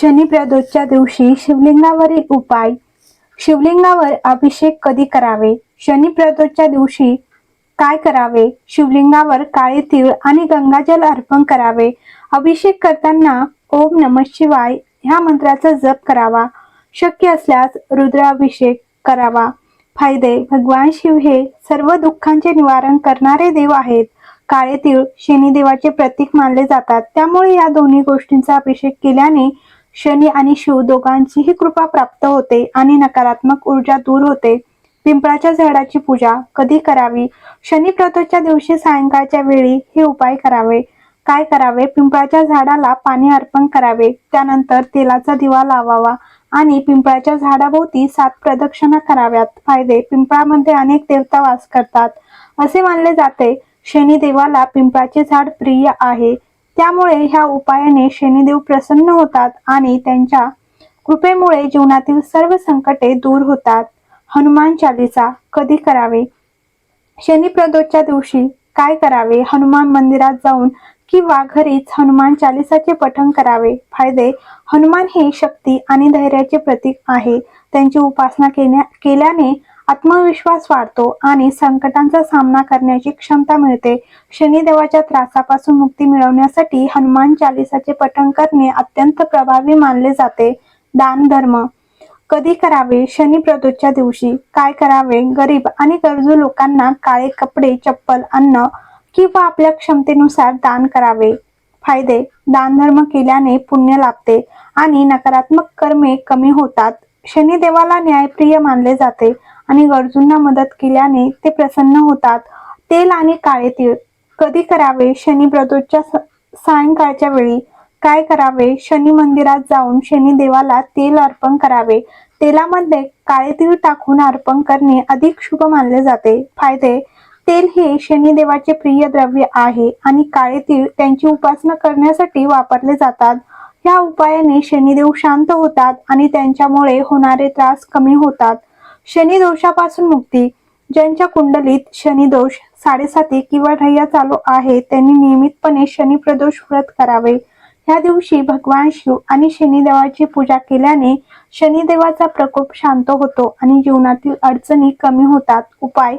शनिप्रदोषच्या दिवशी शिवलिंगावरील उपाय. शिवलिंगावर अभिषेक कधी करावे? शनिप्रदोषच्या दिवशी काय करावे? शिवलिंगावर काळे तीळ आणि गंगाजल अर्पण करावे. अभिषेक करताना ओम नम शिवाय ह्या मंत्राचा जप करावा. शक्य असल्यास रुद्राभिषेक करावा. फायदे भगवान शिव हे सर्व दुःखांचे निवारण करणारे देव आहेत. काळे तीळ शनिदेवाचे प्रतीक मानले जातात. त्यामुळे या दोन्ही गोष्टींचा अभिषेक केल्याने शनी आणि शिव दोघांचीही कृपा प्राप्त होते आणि नकारात्मक ऊर्जा दूर होते. पिंपळाच्या झाडाची पूजा कधी करावी? शनी प्रतोच्या दिवशी सायंकाळच्या वेळी हे उपाय करावे. काय करावे? पिंपळाच्या झाडाला पाणी अर्पण करावे. त्यानंतर तेलाचा दिवा लावावा आणि पिंपळाच्या झाडाभोवती सात प्रदक्षिणा कराव्यात. फायदे पिंपळामध्ये अनेक देवता वास करतात. असे मानले जाते. शनिदेवाला पिंपळाचे झाड प्रिय आहे. त्यामुळे ह्या उपायाने शनिदेव प्रसन्न होतात आणि त्यांच्या कृपेमुळे जीवनातील सर्व संकटे दूर होतात. हनुमान चालीसा कधी करावे? शनी प्रदोषच्या दिवशी काय करावे? हनुमान मंदिरात जाऊन किंवा घरीच हनुमान चालिसाचे पठण करावे. फायदे? हनुमान हे शक्ती आणि धैर्याचे प्रतीक आहे. त्यांची उपासना केल्याने आत्मविश्वास वाढतो आणि संकटांचा सामना करण्याची क्षमता मिळते. शनिदेवाच्या त्रासापासून मुक्ती मिळवण्यासाठी हनुमान चालिसाचे पठण करणे अत्यंत प्रभावी मानले जाते. दान धर्म. कधी करावे? शनी प्रदोषच्या दिवशी. काय करावे? गरीब आणि गरजू लोकांना काळे कपडे चप्पल अन्न किंवा आपल्या क्षमतेनुसार दान करावे. फायदे. दानधर्म केल्याने पुण्य लाभते आणि नकारात्मक कर्मे कमी होतात. शनिदेवाला न्यायप्रिय मानले जाते. आणि गरजूंना मदत केल्याने ते प्रसन्न होतात. तेल आणि काळे तीळ. कधी करावे? शनी प्रदोषच्या सायंकाळच्या वेळी. काय करावे? शनी मंदिरात जाऊन शनी देवाला तेल अर्पण करावे. तेलामध्ये काळे तीळ टाकून अर्पण करणे अधिक शुभ मानले जाते. फायदे? तेल हे शनिदेवाचे प्रिय द्रव्य आहे आणि काळे तीळ त्यांची उपासना करण्यासाठी वापरले जातात. या उपायाने शनिदेव शांत होतात आणि त्यांच्यामुळे होणारे त्रास कमी होतात. शनी दोषापासून मुक्ती. ज्यांच्या कुंडलीत शनी दोष साडेसाती किंवा ढैया चालू आहे त्यांनी नियमितपणे शनी प्रदोष व्रत करावे. या दिवशी भगवान शिव आणि शनिदेवाची पूजा केल्याने शनिदेवाचा प्रकोप शांत होतो आणि जीवनातील अडचणी कमी होतात. उपाय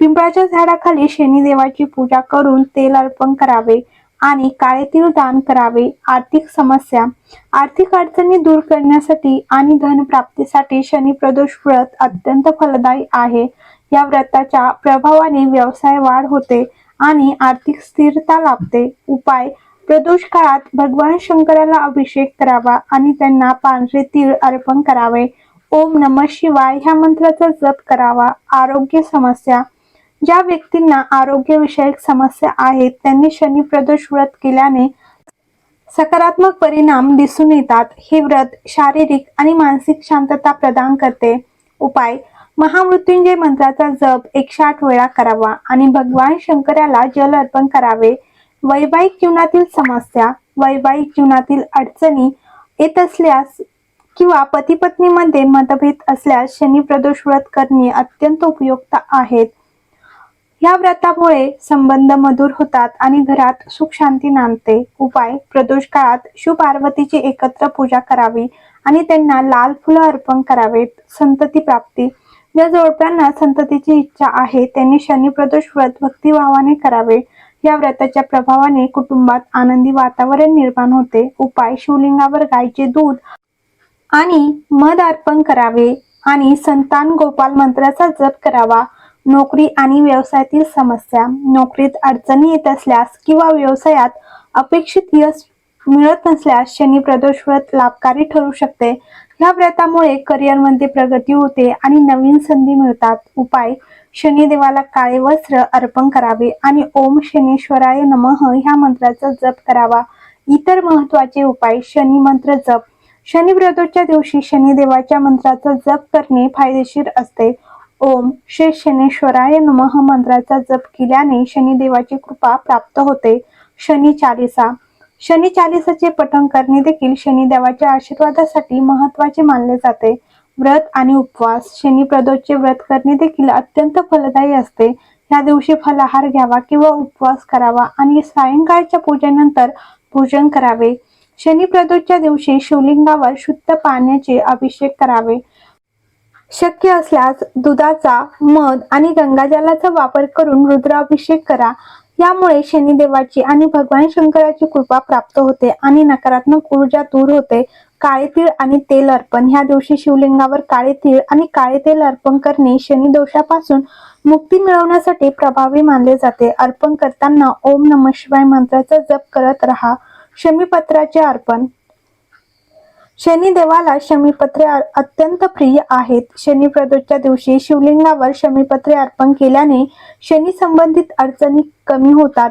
पिंपळाच्या झाडाखाली शनिदेवाची पूजा करून तेल अर्पण करावे. आणि काळे तीळ दान करावे. आर्थिक समस्या. आर्थिक अडचणी दूर करण्यासाठी आणि धन प्राप्तीसाठी शनी प्रदोष व्रत अत्यंत फलदायी आहे. या व्रताच्या प्रभावाने व्यवसाय वाढ होते आणि आर्थिक स्थिरता लाभते. उपाय. प्रदोष काळात भगवान शंकराला अभिषेक करावा आणि त्यांना पांढरे तीळ अर्पण करावे. ओम नम शिवाय ह्या मंत्राचा जप करावा. आरोग्य समस्या. ज्या व्यक्तींना आरोग्यविषयक समस्या आहेत त्यांनी शनी प्रदोष व्रत केल्याने सकारात्मक परिणाम दिसून येतात. हे व्रत शारीरिक आणि मानसिक शांतता प्रदान करते. उपाय महामृत्युंजय मंत्राचा जप एकशे आठ वेळा करावा आणि भगवान शंकराला जल अर्पण करावे. वैवाहिक जीवनातील समस्या वैवाहिक जीवनातील अडचणी येत असल्यास किंवा पती पत्नीमध्ये मतभेद असल्यास शनी प्रदोष व्रत करणे अत्यंत उपयुक्त आहेत. या व्रतामुळे संबंध मधुर होतात आणि घरात सुख शांती नांदते. उपाय प्रदोष काळात शिव पार्वतीची एकत्र पूजा करावी आणि त्यांना लाल फुलं अर्पण करावेत. संतती प्राप्ती. ज्या जोडप्यांना संततीची इच्छा आहे त्यांनी शनी प्रदोष व्रत भक्तिभावाने करावे. या व्रताच्या प्रभावाने कुटुंबात आनंदी वातावरण निर्माण होते. उपाय शिवलिंगावर गायचे दूध आणि मध अर्पण करावे आणि संतान गोपाल मंत्राचा जप करावा. नोकरी आणि व्यवसायातील समस्या नोकरीत अडचणी येत असल्यास किंवा व्यवसायात अपेक्षित यश मिळत नसल्यास शनी प्रदोष व्रत लाभकारी ठरू शकते. या व्रतामुळे करिअरमध्ये प्रगती होते आणि नवीन संधी मिळतात. उपाय शनिदेवाला काळे वस्त्र अर्पण करावे आणि ओम शनीश्वराय नमः ह्या मंत्राचा जप करावा. इतर महत्त्वाचे उपाय शनी मंत्र जप. शनिव्रतोच्या दिवशी शनिदेवाच्या मंत्राचा जप करणे फायदेशीर असते. ओम श्री शनेश्वराय नमः. मंत्राचा जप केल्याने शनिदेवाची कृपा प्राप्त होते. शनी चालिसा. शनी चालिसाचे पठण करणे देखील शनिदेवाच्या आशीर्वादासाठी महत्त्वाचे मानले जाते. व्रत आणि उपवास. शनी प्रदोषचे व्रत करणे देखील अत्यंत फलदायी असते. या दिवशी फलाहार घ्यावा किंवा उपवास करावा आणि सायंकाळच्या पूजेनंतर पूजन करावे. शनी प्रदोषच्या दिवशी शिवलिंगावर शुद्ध पाण्याचे अभिषेक करावे. शक्य असल्यास दुधाचा मध आणि गंगाजलाचा वापर करून रुद्राभिषेक करा. यामुळे शनिदेवाची आणि भगवान शंकराची कृपा प्राप्त होते आणि नकारात्मक ऊर्जा दूर होते. काळे तीळ आणि तेल अर्पण. ह्या दिवशी शिवलिंगावर काळे तीळ आणि काळे तेल अर्पण करणे शनी दोषापासून मुक्ती मिळवण्यासाठी प्रभावी मानले जाते. अर्पण करताना ओम नम शिवाय मंत्राचा जप करत राहा. शमीपत्राचे अर्पण. शनिदेवाला शमीपत्रे अत्यंत प्रिय आहेत. शनी प्रदोषच्या दिवशी शिवलिंगावर शमीपत्रे अर्पण केल्याने शनी संबंधित अडचणी कमी होतात.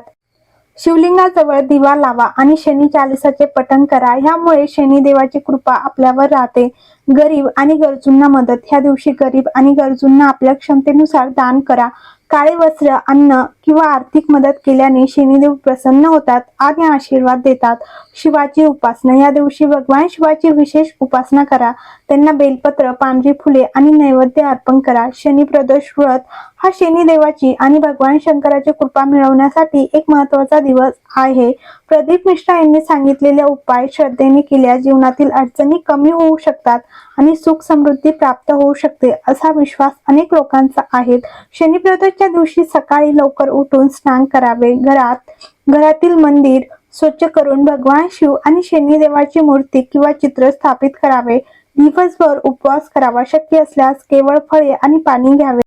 शिवलिंगाजवळ दिवा लावा आणि शनी चालिसाचे पठण करा. ह्यामुळे शनिदेवाची कृपा आपल्यावर राहते. गरीब आणि गरजूंना मदत. ह्या दिवशी गरीब आणि गरजूंना आपल्या क्षमतेनुसार दान करा. काळे वस्त्र अन्न किंवा आर्थिक मदत केल्याने शनिदेव प्रसन्न होतात आणि आशीर्वाद देतात. शिवाची उपासना या दिवशी भगवान शिवाची विशेष उपासना करा. त्यांना बेलपत्र पांढरी फुले आणि नैवेद्य अर्पण करा. शनी प्रदोष व्रत हा शनिदेवाची आणि भगवान शंकराची कृपा मिळवण्यासाठी एक महत्त्वाचा दिवस आहे. प्रदीप मिश्रा यांनी सांगितलेले उपाय श्रद्धेने केल्यास जीवनातील अडचणी कमी होऊ शकतात आणि सुख समृद्धी प्राप्त होऊ शकते असा विश्वास अनेक लोकांचा आहे. शनिप्रदोषच्या दिवशी सकाळी लवकर उठून स्नान करावे. घरात घरातील मंदिर स्वच्छ करून भगवान शिव आणि शनिदेवाची मूर्ती किंवा चित्र स्थापित करावे. दिवसभर उपवास करावा. शक्य असल्यास केवळ फळे आणि पाणी घ्यावे.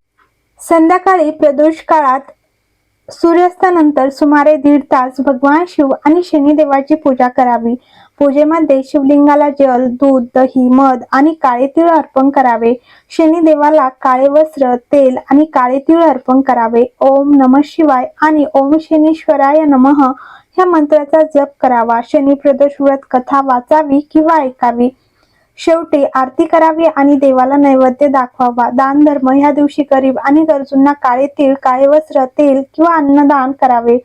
संध्याकाळी प्रदोष काळात सूर्यास्तानंतर सुमारे दीड तास भगवान शिव आणि शनिदेवाची पूजा करावी. पूजेमध्ये शिवलिंगाला जल दूध दही मध आणि काळे तीळ अर्पण करावे. शनिदेवाला काळे वस्त्र तेल आणि काळे तीळ अर्पण करावे. ओम नम शिवाय आणि ओम शनीश्वराय नमः ह्या मंत्राचा जप करावा. शनी प्रदोष व्रत कथा वाचावी किंवा ऐकावी. शेवटी आरती करावी आणि देवाला नैवेद्य दाखवावा. दान धर्म ह्या दिवशी गरीब आणि गरजूंना काळे तीळ काळे वस्त्र तेल किंवा अन्नदान करावे.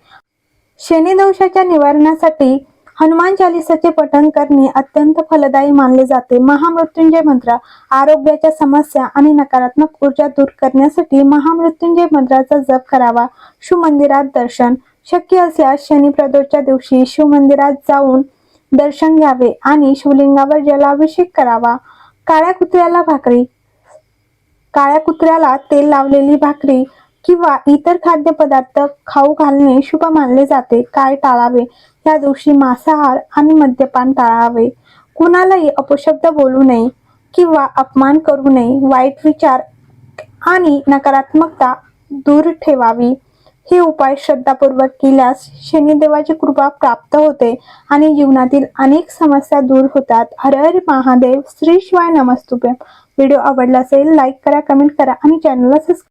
शनी दोषाच्या निवारणासाठी हनुमान चालिसाचे पठण करणे अत्यंत फलदायी मानले जाते. महामृत्युंजय मंत्र आरोग्याच्या समस्या आणि नकारात्मक ऊर्जा दूर करण्यासाठी महामृत्युंजय मंत्राचा जप करावा. शिवमंदिरात दर्शन शक्य असल्यास शनी प्रदोषच्या दिवशी शिवमंदिरात जाऊन दर्शन घ्यावे आणि शिवलिंगावर जलाभिषेक करावा. काळ्या कुत्र्याला भाकरी. काळ्या कुत्र्याला तेल लावलेली भाकरी किंवा इतर खाद्यपदार्थ खाऊ घालणे शुभ मानले जाते. काय टाळावे? या दिवशी मांसाहार आणि मद्यपान टाळावे. कुणालाही अपशब्द बोलू नये किंवा अपमान करू नये. वाईट विचार आणि नकारात्मकता दूर ठेवावी. हे उपाय श्रद्धापूर्वक केल्यास शनिदेवाची कृपा प्राप्त होते आणि जीवनातील अनेक समस्या दूर होतात. हर हर महादेव. श्री शिवाय नमस्तुपे व्हिडिओ आवडला असेल लाईक करा कमेंट करा आणि चॅनलला सबस्क्राईब